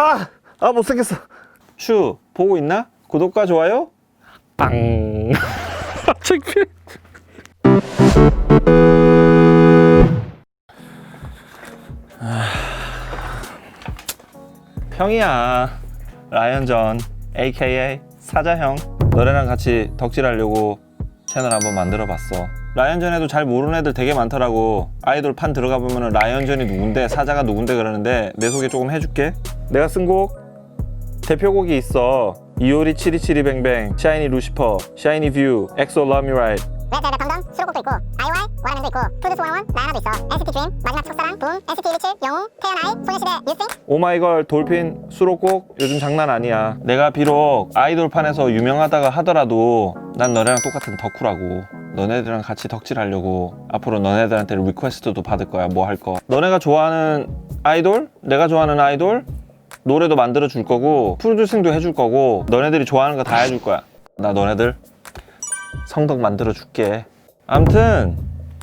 아, 아 못생겼어. 슈 보고 있나? 구독과 좋아요? 빵. 창피해. 아, 형이야. 라이언전, AKA 사자형. 너네랑 같이 덕질하려고 채널 한번 만들어봤어. 라이언전에도 잘 모르는 애들 되게 많더라고. 아이돌 판 들어가 보면은 라이언전이 누군데, 사자가 누군데 그러는데 내 소개 조금 해줄게. 내가 쓴 곡 대표곡이 있어. 이효리 치리치리 뱅뱅, 샤이니 루시퍼, 샤이니 뷰, 엑소 러브 미 라이트. 레드레드 덤덤 수록곡도 있고 아이오아이 원하면도 있고 푸드 소원원 나나도 있어 NCT 드림 마지막 첫사랑 붐 NCT 127 영웅 태연아이 소녀시대 뉴싱 오마이걸 돌핀 수록곡 요즘 장난 아니야. 내가 비록 아이돌판에서 유명하다가 하더라도 난 너네랑 똑같은 덕후라고. 너네들이랑 같이 덕질하려고 앞으로 너네들한테 리퀘스트도 받을 거야 뭐 할 거. 너네가 좋아하는 아이돌, 내가 좋아하는 아이돌 노래도 만들어 줄 거고 프로듀싱도 해줄 거고 너네들이 좋아하는 거 다 해줄 거야. 나 너네들 성덕 만들어 줄게. 암튼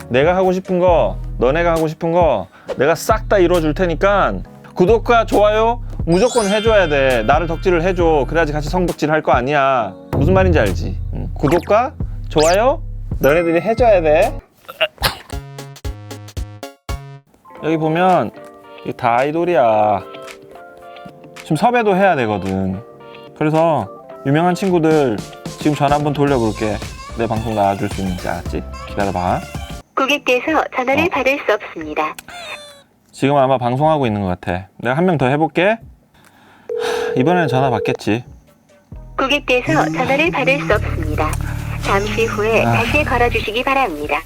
내가 하고 싶은 거, 너네가 하고 싶은 거 내가 싹 다 이루어 줄 테니까 구독과 좋아요 무조건 해줘야 돼. 나를 덕질을 해줘. 그래야지 같이 성덕질 할 거 아니야. 무슨 말인지 알지? 응. 구독과 좋아요 너네들이 해줘야 돼. 여기 보면 이게 다 아이돌이야. 지금 섭외도 해야 되거든. 그래서 유명한 친구들 지금 전화 한번 돌려볼게. 내 방송 나와줄 수 있는지 알았지? 기다려봐. 고객께서 전화를 어. 받을 수 없습니다. 지금 아마 방송하고 있는 것 같아. 내가 한 명 더 해볼게. 하, 이번에는 전화 받겠지. 고객께서 전화를 받을 수 없습니다. 잠시 후에 아. 다시 걸어주시기 바랍니다.